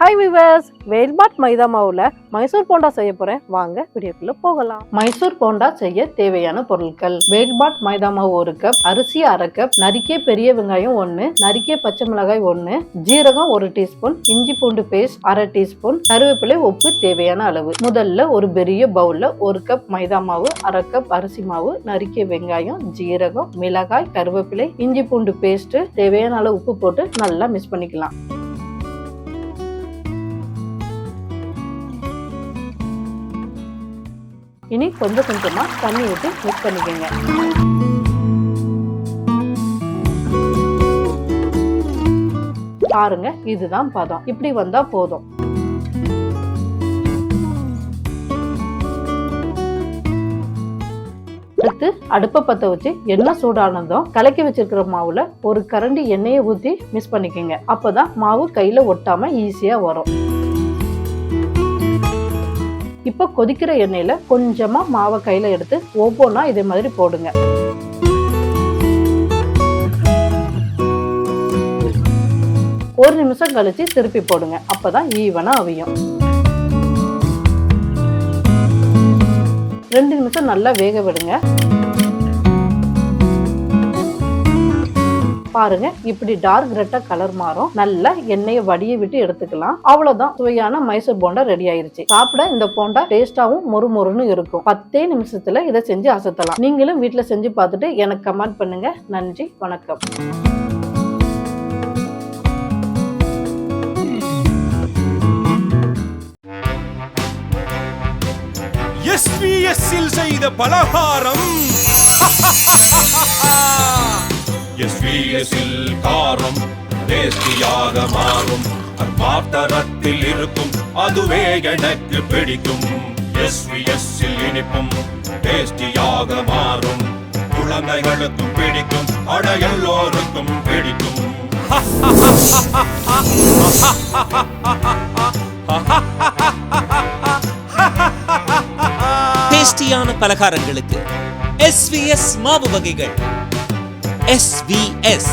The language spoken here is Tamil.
ஹாய் விவர்ஸ் வேல்பாட் மைதா மாவுல மைசூர் போண்டா செய்ய போறேன். வாங்க வீடியோக்குள்ள போகலாம். மைசூர் போண்டா செய்ய தேவையான பொருட்கள். வேல்பாட் மைதா மாவு ஒரு கப் அரிசி அரை கப் நறுக்கிய பெரிய வெங்காயம் ஒன்று நறுக்கிய பச்சை மிளகாய் ஒன்று ஜீரகம் ஒரு டீஸ்பூன் இஞ்சி பூண்டு பேஸ்ட் அரை டீஸ்பூன் கருவேப்பிலை உப்பு தேவையான அளவு. முதல்ல ஒரு பெரிய பவுல்ல ஒரு கப் மைதா மாவு அரை கப் அரிசி மாவு நறுக்கிய வெங்காயம் ஜீரகம் மிளகாய் கருவேப்பிலை இஞ்சி பூண்டு பேஸ்ட் தேவையான அளவு உப்பு போட்டு நல்லா மிக்ஸ் பண்ணிக்கலாம். இனி கொஞ்சம் கொஞ்சமாக தண்ணி ஊற்றி மிக்ஸ் பண்ணிக்கோங்க. பாருங்க இதுதான் பதம். இப்படி வந்தா போதும். அடுத்து அடுப்பை பற்ற வச்சு எண்ணெய் சூடானதும் கலக்கி வச்சிருக்கிற மாவுல ஒரு கரண்டி எண்ணெயை ஊற்றி மிக்ஸ் பண்ணிக்கோங்க. அப்பதான் மாவு கையில ஒட்டாம ஈஸியா வரும். இப்போ கொதிக்கிற எண்ணெயில் கொஞ்சமாக மாவை கையில் எடுத்து ஒவ்வொன்றா இதே மாதிரி போடுங்க. ஒரு நிமிஷம் கழித்து திருப்பி போடுங்க. அப்பதான் ஈவனாக அவியும். ரெண்டு நிமிஷம் நல்லா வேக விடுங்க. பாருங்க. இப்படி டார்க் ரெட்டா கலர் மாறும். நல்லா எண்ணெயை வடிய விட்டு எடுத்துக்கலாம். அவ்வளவுதான். சுவையான மைசூர் போண்டா ரெடி ஆயிருச்சு. சாப்பிட இந்த போண்டா டேஸ்டாவும் மொறு மொறுன்னு இருக்கும். பத்தே நிமிஷத்துல இதை செஞ்சு அசத்தலாம். நீங்களும் வீட்டுல செஞ்சு பார்த்துட்டு எனக்கு கமெண்ட் பண்ணுங்க. நன்றி வணக்கம். எஸ்விஎஸ்ஸில் செய்த பலகாரம். எஸ்விஎஸ்ஸில் காரம் தேசியாக மாறும். அர்மாத்தரத்தில் இருக்கும் அதுவே எனக்கு பிடிக்கும். எஸ்விஎஸ்ஸில் இனிப்பும் டேஸ்டியாக மாறும். குழந்தைகளுக்கும் பிடிக்கும் அட எல்லோருக்கும் பிடிக்கும். டேஸ்டியான பலகாரங்களுக்கு எஸ்விஎஸ் மாவு வகைகள். எஸ்விஎஸ்